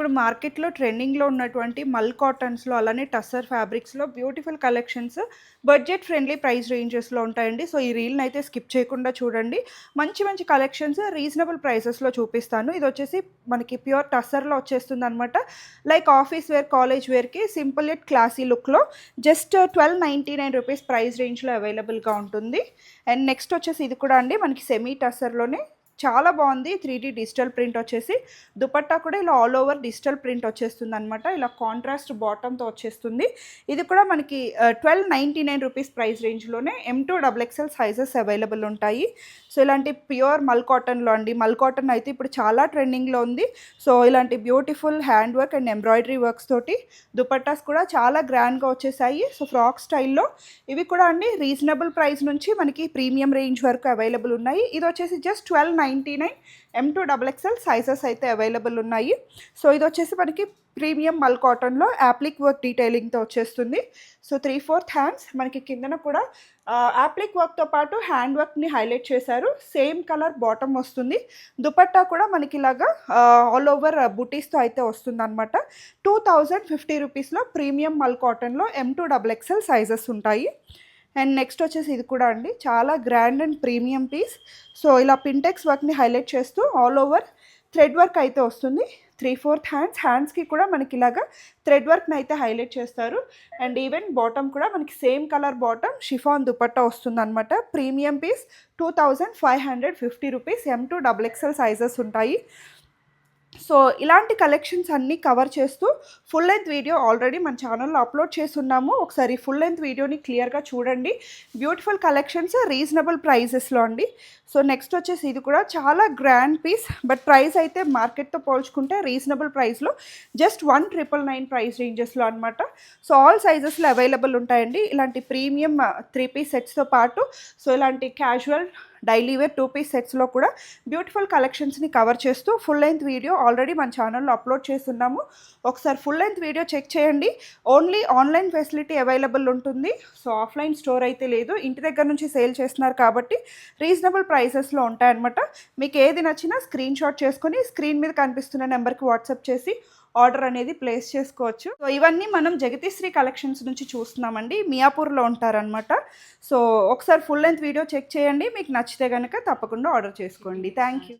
ఇప్పుడు మార్కెట్లో ట్రెండింగ్లో ఉన్నటువంటి మల్ కాటన్స్లో అలానే tussar ఫ్యాబ్రిక్స్లో beautiful collections budget friendly price రేంజెస్లో ఉంటాయండి. సో ఈ రీల్ని అయితే స్కిప్ చేయకుండా చూడండి. మంచి మంచి కలెక్షన్స్ రీజనబుల్ ప్రైసెస్లో చూపిస్తాను. ఇది వచ్చేసి మనకి ప్యూర్ టస్సర్లో వచ్చేస్తుంది అనమాట లైక్ ఆఫీస్ వేర్ కాలేజ్ వేర్కి సింపుల్ ఎట్ క్లాసీ లుక్లో just twelve ninety nine rupees price రేంజ్లో అవైలబుల్గా ఉంటుంది. అండ్ నెక్స్ట్ వచ్చేసి ఇది కూడా అండి. మనకి సెమీ టస్సర్లోనే చాలా బాగుంది. త్రీ డీ డిజిటల్ ప్రింట్ వచ్చేసి. దుపట్టా కూడా ఇలా ఆల్ ఓవర్ డిజిటల్ ప్రింట్ వచ్చేస్తుంది అనమాట ఇలా కాంట్రాస్ట్ బాటంతో వచ్చేస్తుంది. ఇది కూడా మనకి twelve ninety nine rupees price రేంజ్లోనే M to double XL sizes available ఉంటాయి. సో ఇలాంటి ప్యూర్ మల్ కాటన్లో అండి. మల్ కాటన్ అయితే ఇప్పుడు చాలా ట్రెండింగ్లో ఉంది. సో ఇలాంటి beautiful hand work and embroidery works తోటి దుపట్టాస్ కూడా చాలా గ్రాండ్గా వచ్చేసాయి. సో ఫ్రాక్ స్టైల్లో ఇవి కూడా అండి రీజనబుల్ ప్రైస్ నుంచి మనకి ప్రీమియం రేంజ్ వరకు అవైలబుల్ ఉన్నాయి. ఇది వచ్చేసి just twelve ninety nine M to double XL sizes అయితే అవైలబుల్ ఉన్నాయి. సో ఇది వచ్చేసి మనకి ప్రీమియం మల్ కాటన్లో యాప్లిక్ వర్క్ డీటెయిలింగ్తో వచ్చేస్తుంది. సో త్రీ ఫోర్త్ హ్యాండ్స్ మనకి కిందన కూడా యాప్లిక్ వర్క్తో పాటు హ్యాండ్ వర్క్ని హైలైట్ చేశారు. సేమ్ కలర్ బాటమ్ వస్తుంది. దుపట్టా కూడా మనకి ఇలాగా ఆల్ ఓవర్ బుటీస్తో అయితే వస్తుంది అనమాట టూ థౌజండ్ ఫిఫ్టీ రూపీస్లో ప్రీమియం మల్ కాటన్లో M two double XL sizes ఉంటాయి. అండ్ నెక్స్ట్ వచ్చేసి ఇది కూడా అండి. చాలా grand and premium piece. So ఇలా పింటెక్స్ వర్క్ని హైలైట్ చేస్తూ ఆల్ ఓవర్ థ్రెడ్ వర్క్ అయితే వస్తుంది. త్రీ ఫోర్త్ హ్యాండ్స్ హ్యాండ్స్కి కూడా మనకి ఇలాగా థ్రెడ్ వర్క్ని అయితే హైలైట్ చేస్తారు. అండ్ ఈవెన్ బాటమ్ కూడా మనకి same colour bottom chiffon dupatta వస్తుంది అనమాట premium piece two thousand five hundred fifty rupees M to double XL sizes ఉంటాయి. సో ఇలాంటి కలెక్షన్స్ అన్నీ కవర్ చేస్తూ ఫుల్ లెంత్ వీడియో ఆల్రెడీ మన ఛానల్లో అప్లోడ్ చేస్తున్నాము. ఒకసారి ఫుల్ లెంత్ వీడియోని క్లియర్గా చూడండి. బ్యూటిఫుల్ కలెక్షన్స్ రీజనబుల్ ప్రైజెస్లో అండి. సో నెక్స్ట్ వచ్చేసి ఇది కూడా చాలా గ్రాండ్ పీస్ బట్ ప్రైస్ అయితే మార్కెట్తో పోల్చుకుంటే రీజనబుల్ ప్రైస్లో just one triple nine price రేంజెస్లో అనమాట సో ఆల్ సైజెస్లో అవైలబుల్ ఉంటాయండి. ఇలాంటి ప్రీమియం త్రీ పీస్ సెట్స్తో పాటు. సో ఇలాంటి casual daily wear two piece సెట్స్లో కూడా బ్యూటిఫుల్ కలెక్షన్స్ని కవర్ చేస్తూ ఫుల్ లెంత్ వీడియో ఆల్రెడీ మన ఛానల్లో అప్లోడ్ చేస్తున్నాము. ఒకసారి ఫుల్ లెంత్ వీడియో చెక్ చేయండి. ఓన్లీ ఆన్లైన్ ఫెసిలిటీ అవైలబుల్ ఉంటుంది. సో ఆఫ్లైన్ స్టోర్ అయితే లేదు. ఇంటి దగ్గర నుంచి సేల్ చేస్తున్నారు కాబట్టి రీజనబుల్ ప్రైసెస్లో ఉంటాయన్నమాట. మీకు ఏది నచ్చినా స్క్రీన్ షాట్ చేసుకొని స్క్రీన్ మీద కనిపిస్తున్న నెంబర్కి వాట్సాప్ చేసి ఆర్డర్ అనేది ప్లేస్ చేసుకోవచ్చు. సో ఇవన్నీ మనం జగతీశ్రీ కలెక్షన్స్ నుంచి చూస్తున్నామండి. మియాపూర్లో ఉంటారనమాట సో ఒకసారి ఫుల్ లెంత్ వీడియో చెక్ చేయండి. మీకు నచ్చితే కనుక తప్పకుండా ఆర్డర్ చేసుకోండి. Thank you.